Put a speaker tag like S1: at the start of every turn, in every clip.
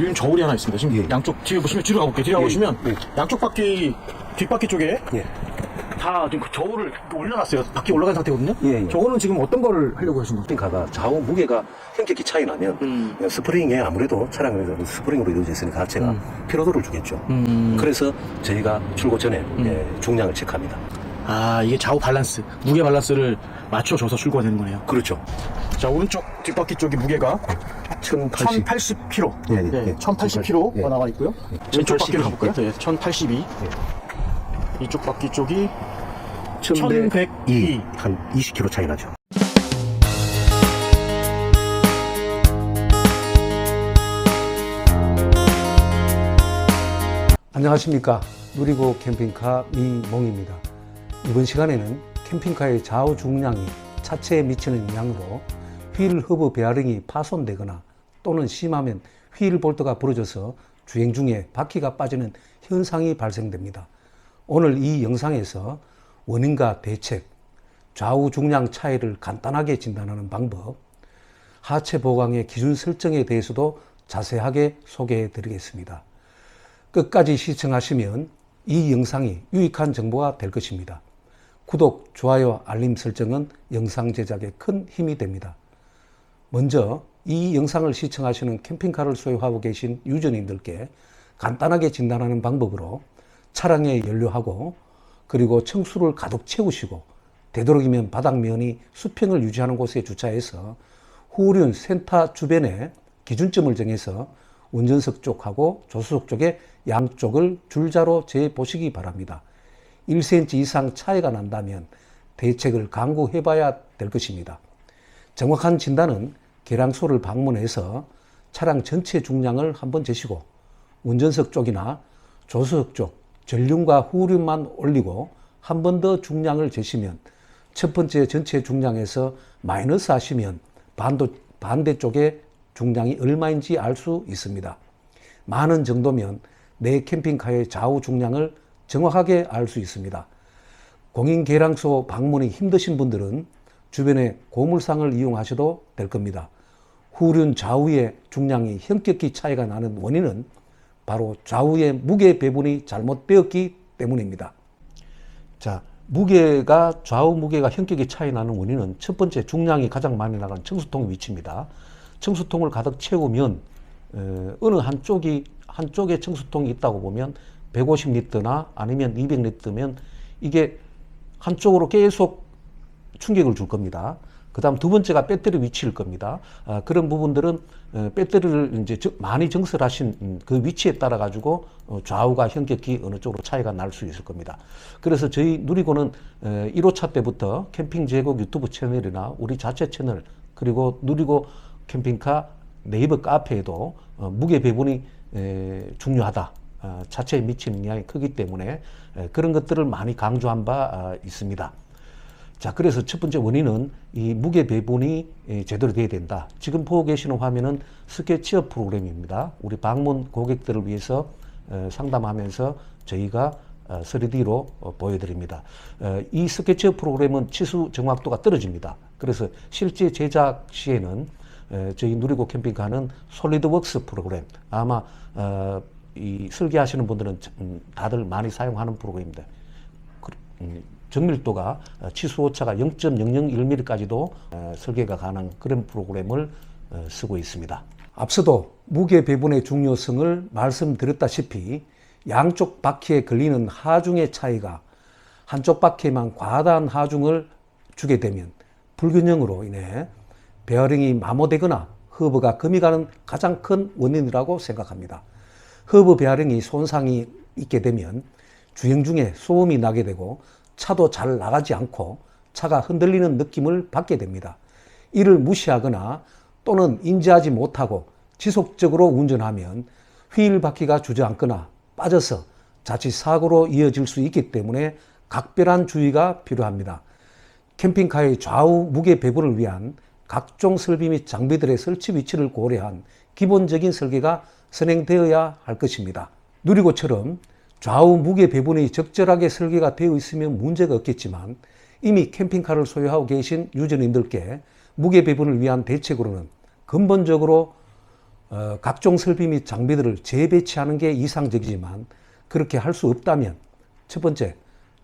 S1: 여기 저울이 하나 있습니다. 지금
S2: 예.
S1: 양쪽 뒤에 보시면 뒤로 가볼게요. 뒤로
S2: 예.
S1: 가보시면
S2: 예.
S1: 양쪽 바퀴 뒷바퀴 쪽에
S2: 예.
S1: 다 지금 그 저울을 올려놨어요. 바퀴 올라간 상태거든요.
S2: 예, 예.
S1: 저거는 지금 어떤 거를 하려고 하신 거죠?
S2: 캠핑카가 좌우 무게가 현격히 차이 나면
S1: 음.
S2: 스프링에 아무래도 차량에서 스프링으로 이루어져 있으니까 자체가 피로도를 주겠죠.
S1: 음.
S2: 그래서 저희가 출고 전에 예, 중량을 체크합니다.
S1: 아 이게 좌우 밸런스, 무게 밸런스를 맞춰줘서 출고가 되는 거네요.
S2: 그렇죠.
S1: 자 오른쪽 뒷바퀴 쪽이 무게가
S2: 1080.
S1: 1080kg.
S2: 예, 예,
S1: 네,
S2: 예.
S1: 1080kg가
S2: 예.
S1: 나와 있고요. 왼쪽
S2: 1082.
S1: 바퀴로 가볼까요? 네, 1082. 이쪽 바퀴 쪽이 1102.
S2: 한 20kg 차이 나죠.
S3: 안녕하십니까 누리고 캠핑카 미몽입니다 이번 시간에는 캠핑카의 좌우 중량이 차체에 미치는 영향으로 휠 허브 베어링이 파손되거나 또는 심하면 휠 볼트가 부러져서 주행 중에 바퀴가 빠지는 현상이 발생됩니다 오늘 이 영상에서 원인과 대책 좌우 중량 차이를 간단하게 진단하는 방법 하체 보강의 기준 설정에 대해서도 자세하게 소개해 드리겠습니다. 끝까지 시청하시면 이 영상이 유익한 정보가 될 것입니다. 구독, 좋아요, 알림 설정은 영상 제작에 큰 힘이 됩니다. 먼저 이 영상을 시청하시는 캠핑카를 소유하고 계신 유저님들께 간단하게 진단하는 방법으로 차량에 연료하고 그리고 청수를 가득 채우시고 되도록이면 바닥면이 수평을 유지하는 곳에 주차해서 후륜 센터 주변에 기준점을 정해서 운전석 쪽하고 조수석 쪽에 양쪽을 줄자로 재 보시기 바랍니다. 1cm 이상 차이가 난다면 대책을 강구해 봐야 될 것입니다. 정확한 진단은 계량소를 방문해서 차량 전체 중량을 한번 재시고 운전석 쪽이나 조수석 쪽 전륜과 후륜만 올리고 한 번 더 중량을 재시면 첫 번째 전체 중량에서 마이너스 하시면 반도, 반대쪽의 중량이 얼마인지 알 수 있습니다. 많은 정도면 내 캠핑카의 좌우 중량을 정확하게 알 수 있습니다. 공인 계량소 방문이 힘드신 분들은 주변에 고물상을 이용하셔도 될 겁니다. 후륜 좌우의 중량이 현격히 차이가 나는 원인은 바로 좌우의 무게 배분이 잘못 되었기 때문입니다. 자, 무게가 좌우 무게가 현격히 차이 나는 원인은 첫 번째 중량이 가장 많이 나간 청수통 위치입니다. 청수통을 가득 채우면 어, 어느 한쪽이 한쪽에 청수통이 있다고 보면 150리터나 아니면 200리터면 이게 한쪽으로 계속 충격을 줄 겁니다. 그 다음 두 번째가 배터리 위치일 겁니다. 아, 그런 부분들은 어, 배터리를 이제 저- 많이 정설하신 음, 그 위치에 따라 가지고 어, 좌우가 현격히 어느 쪽으로 차이가 날 수 있을 겁니다. 그래서 저희 누리고는 어, 1호차 때부터 캠핑 제국 유튜브 채널이나 우리 자체 채널 그리고 누리고 캠핑카 네이버 카페에도 어, 무게 배분이 에, 중요하다. 어, 자체에 미치는 영향이 크기 때문에 에, 그런 것들을 많이 강조한 바 아, 있습니다. 자, 그래서 첫 번째 원인은 이 무게 배분이 예, 제대로 돼야 된다. 지금 보고 계시는 화면은 스케 치업 프로그램입니다. 우리 방문 고객들을 위해서 어, 상담하면서 저희가 어, 3D로 어, 보여드립니다. 어, 이 스케치업 프로그램은 치수 정확도가 떨어집니다. 그래서 실제 제작 시에는 에, 저희 누리고 캠핑카는 솔리드웍스 프로그램 아마 어, 이 설계하시는 분들은 음, 다들 많이 사용하는 프로그램입니다. 정밀도가 어, 치수 오차가 0.001mm까지도 어, 설계가 가능한 그런 프로그램을 어, 쓰고 있습니다. 앞서도 무게 배분의 중요성을 말씀드렸다시피 양쪽 바퀴에 걸리는 하중의 차이가 한쪽 바퀴에만 과다한 하중을 주게 되면 불균형으로 인해 베어링이 마모되거나 허브가 금이 가는 가장 큰 원인이라고 생각합니다. 허브 베어링이 손상이 있게 되면 주행 중에 소음이 나게 되고 차도 잘 나가지 않고 차가 흔들리는 느낌을 받게 됩니다. 이를 무시하거나 또는 인지하지 못하고 지속적으로 운전하면 휠 바퀴가 주저앉거나 빠져서 자칫 사고로 이어질 수 있기 때문에 각별한 주의가 필요합니다. 캠핑카의 좌우 무게 배분을 위한 각종 설비 및 장비들의 설치 위치를 고려한 기본적인 설계가 선행되어야 할 것입니다. 누리고처럼 좌우 무게 배분이 적절하게 설계가 되어 있으면 문제가 없겠지만 이미 캠핑카를 소유하고 계신 유저님들께 무게 배분을 위한 대책으로는 근본적으로 어, 각종 설비 및 장비들을 재배치하는 게 이상적이지만 그렇게 할 수 없다면 첫 번째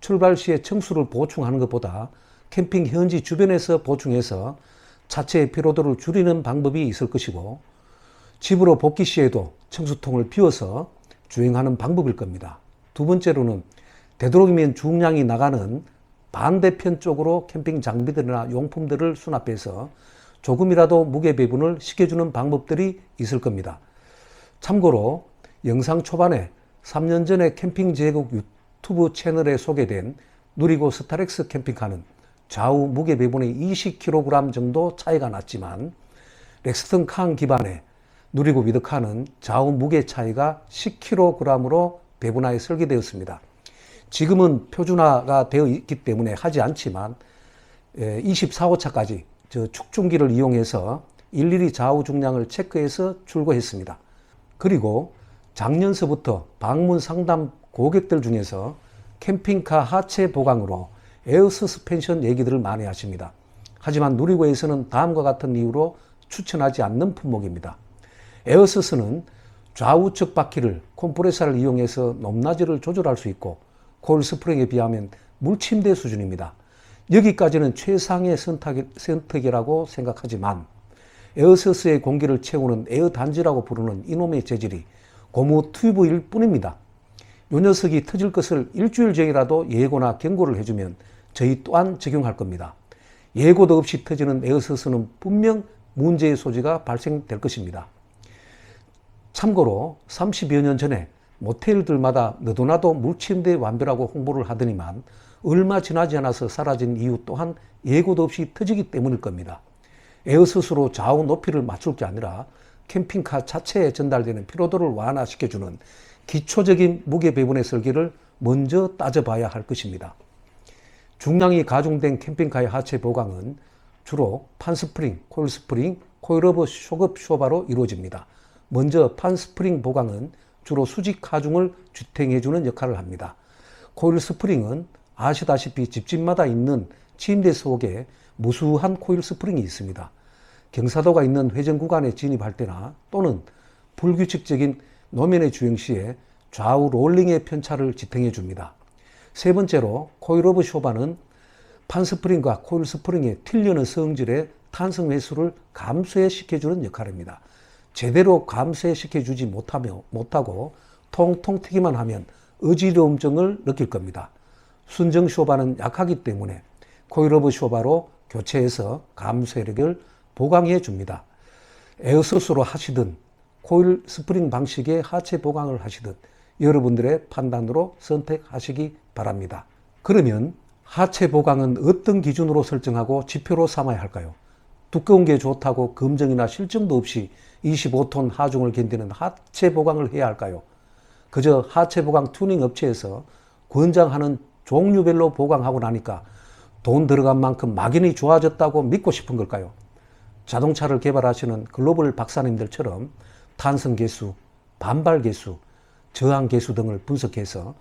S3: 출발 시에 청수를 보충하는 것보다 캠핑 현지 주변에서 보충해서 자체의 피로도를 줄이는 방법이 있을 것이고 집으로 복귀 시에도 청수통을 비워서 주행하는 방법일 겁니다. 두 번째로는 되도록이면 중량이 나가는 반대편 쪽으로 캠핑 장비들이나 용품들을 수납해서 조금이라도 무게 배분을 시켜주는 방법들이 있을 겁니다. 참고로 영상 초반에 3년 전에 캠핑 제국 유튜브 채널에 소개된 누리고 스타렉스 캠핑카는 좌우 무게 배분이 20kg 정도 차이가 났지만 렉스턴 칸 기반의 누리고 위드카는 좌우 무게 차이가 10kg으로 배분하여 설계되었습니다. 지금은 표준화가 되어 있기 때문에 하지 않지만 24호차까지 저 축중기를 이용해서 일일이 좌우 중량을 체크해서 출고했습니다. 그리고 작년서부터 방문 상담 고객들 중에서 캠핑카 하체 보강으로 에어 서스펜션 얘기들을 많이 하십니다. 하지만 누리고에서는 다음과 같은 이유로 추천하지 않는 품목입니다. 에어서스는 좌우측 바퀴를 컴프레서를 이용해서 높낮이를 조절할 수 있고 코일 스프링에 비하면 물침대 수준입니다. 여기까지는 최상의 선택이, 선택이라고 생각하지만 에어서스의 공기를 채우는 에어 단지라고 부르는 이놈의 재질이 고무 튜브일 뿐입니다. 요 녀석이 터질 것을 일주일 전이라도 예고나 경고를 해주면 저희 또한 적용할 겁니다. 예고도 없이 터지는 에어서스는 분명 문제의 소지가 발생될 것입니다. 참고로 30여 년 전에 모텔들마다 너도나도 물침대 완별하고 홍보를 하더니만 얼마 지나지 않아서 사라진 이유 또한 예고도 없이 터지기 때문일 겁니다. 에어서스로 좌우 높이를 맞출 게 아니라 캠핑카 자체에 전달되는 피로도를 완화시켜주는 기초적인 무게 배분의 설계를 먼저 따져봐야 할 것입니다. 중량이 가중된 캠핑카의 하체 보강은 주로 판스프링, 코일스프링, 코일오버 쇼급 쇼바로 이루어집니다. 먼저 판스프링 보강은 주로 수직 하중을 주탱해주는 역할을 합니다. 코일 스프링은 아시다시피 집집마다 있는 침대 속에 무수한 코일 스프링이 있습니다. 경사도가 있는 회전 구간에 진입할 때나 또는 불규칙적인 노면의 주행 시에 좌우 롤링의 편차를 지탱해 줍니다. 세 번째로 코일 오브 쇼바는 판스프링과 코일 스프링의 틸려는 성질의 탄성 회수를 감소해 시켜주는 역할입니다. 제대로 감소시켜 주지 못하며 못하고 통통 튀기만 하면 어지러움증을 느낄 겁니다. 순정 쇼바는 약하기 때문에 코일오브 쇼바로 교체해서 감소력을 보강해 줍니다. 에어소스로 하시든 코일 스프링 방식의 하체 보강을 하시든 여러분들의 판단으로 선택하시기 바랍니다. 그러면 하체 보강은 어떤 기준으로 설정하고 지표로 삼아야 할까요? 두꺼운 게 좋다고 검증이나 실증도 없이 25톤 하중을 견디는 하체 보강을 해야 할까요? 그저 하체 보강 튜닝 업체에서 권장하는 종류별로 보강하고 나니까 돈 들어간 만큼 막연히 좋아졌다고 믿고 싶은 걸까요? 자동차를 개발하시는 글로벌 박사님들처럼 탄성 계수, 반발 계수, 저항 계수 등을 분석해서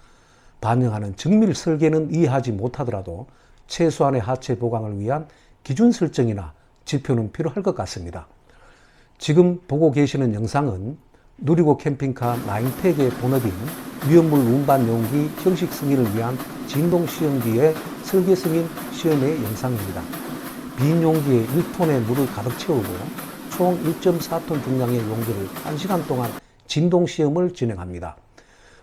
S3: 반영하는 정밀 설계는 이해하지 못하더라도 최소한의 하체 보강을 위한 기준 설정이나 지표는 필요할 것 같습니다. 지금 보고 계시는 영상은 누리고 캠핑카 나인텍의 본업인 위험물 운반 용기 형식 승인을 위한 진동 시험기의 설계 승인 시험의 영상입니다. 빈 용기에 1톤의 물을 가득 채우고 총 1.4톤 중량의 용기를 1시간 동안 진동 시험을 진행합니다.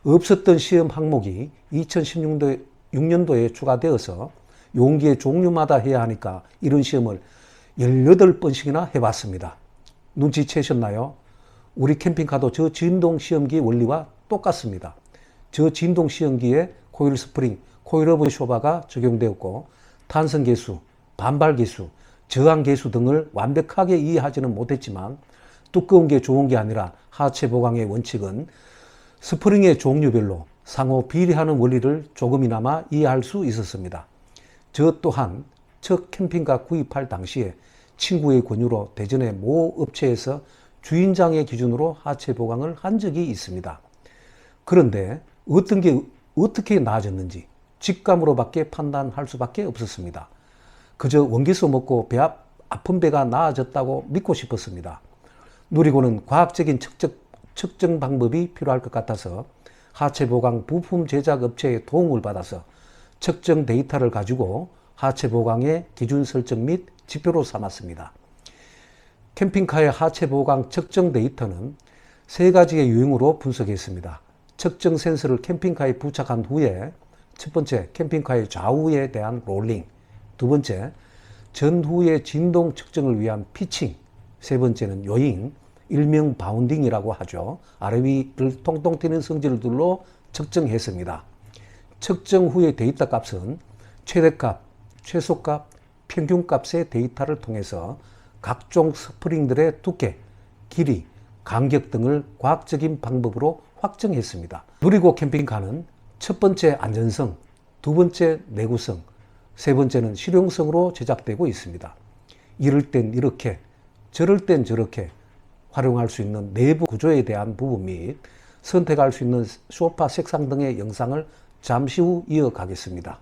S3: 없었던 시험 항목이 2016년도에 6년도에 추가되어서 용기의 종류마다 해야 하니까 이런 시험을 18번씩이나 해봤습니다. 눈치채셨나요? 우리 캠핑카도 저 진동 시험기 원리와 똑같습니다. 저 진동 시험기에 코일 스프링, 코일 오브 쇼바가 적용되었고 탄성 계수, 반발 계수, 저항 계수 등을 완벽하게 이해하지는 못했지만 두꺼운 게 좋은 게 아니라 하체 보강의 원칙은 스프링의 종류별로 상호 비례하는 원리를 조금이나마 이해할 수 있었습니다. 저 또한 첫 캠핑카 구입할 당시에 친구의 권유로 대전의 모 업체에서 주인장의 기준으로 하체 보강을 한 적이 있습니다. 그런데 어떤 게 어떻게 나아졌는지 직감으로밖에 판단할 수밖에 없었습니다. 그저 원기수 먹고 배 아, 아픈 배가 나아졌다고 믿고 싶었습니다. 누리고는 과학적인 측정, 측정 방법이 필요할 것 같아서 하체 보강 부품 제작 업체의 도움을 받아서 측정 데이터를 가지고 하체 보강의 기준 설정 및 지표로 삼았습니다. 캠핑카의 하체 보강 측정 데이터는 세 가지의 유형으로 분석했습니다. 측정 센서를 캠핑카에 부착한 후에 첫 번째 캠핑카의 좌우에 대한 롤링, 두 번째 전후의 진동 측정을 위한 피칭, 세 번째는 요잉, 일명 바운딩이라고 하죠. 아래 위를 통통 튀는 성질들로 측정했습니다. 측정 후의 데이터 값은 최대값, 최소값, 평균값의 데이터를 통해서 각종 스프링들의 두께, 길이, 간격 등을 과학적인 방법으로 확정했습니다. 누리고 캠핑카는 첫 번째 안전성, 두 번째 내구성, 세 번째는 실용성으로 제작되고 있습니다. 이럴 땐 이렇게, 저럴 땐 저렇게 활용할 수 있는 내부 구조에 대한 부분 및 선택할 수 있는 소파 색상 등의 영상을 잠시 후 이어가겠습니다.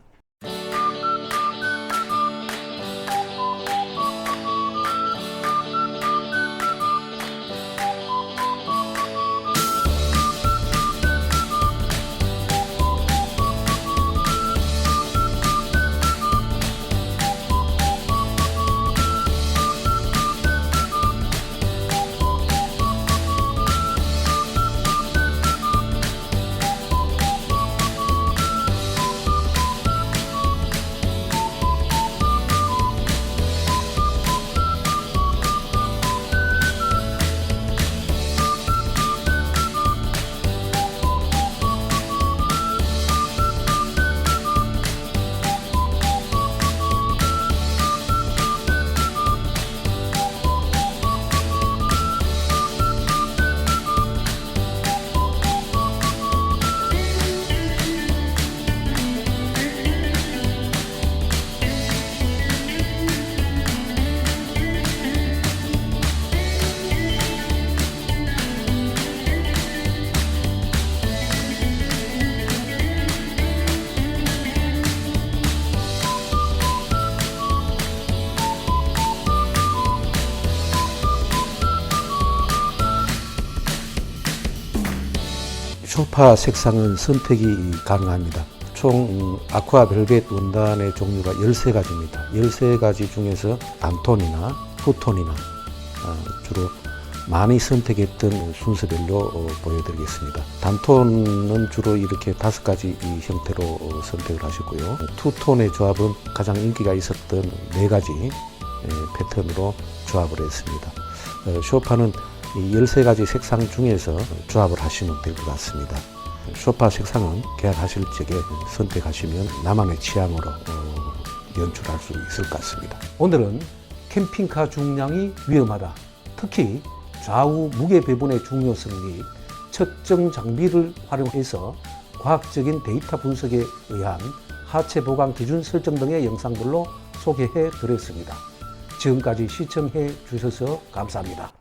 S3: 소파 색상은 선택이 가능합니다. 총 음, 아쿠아 벨벳 원단의 종류가 13가지입니다. 13가지 중에서 단톤이나 투톤이나 어, 주로 많이 선택했던 순서별로 어, 보여드리겠습니다. 단톤은 주로 이렇게 다섯 가지 이 형태로 어, 선택을 하셨고요. 투톤의 조합은 가장 인기가 있었던 네 가지 예, 패턴으로 조합을 했습니다. 어, 쇼파는 이 13가지 색상 중에서 조합을 하시면 될 것 같습니다. 쇼파 색상은 계약하실 적에 선택하시면 나만의 취향으로 어, 연출할 수 있을 것 같습니다. 오늘은 캠핑카 중량이 위험하다. 특히 좌우 무게 배분의 중요성 및 측정 장비를 활용해서 과학적인 데이터 분석에 의한 하체 보강 기준 설정 등의 영상들로 소개해 드렸습니다. 지금까지 시청해 주셔서 감사합니다.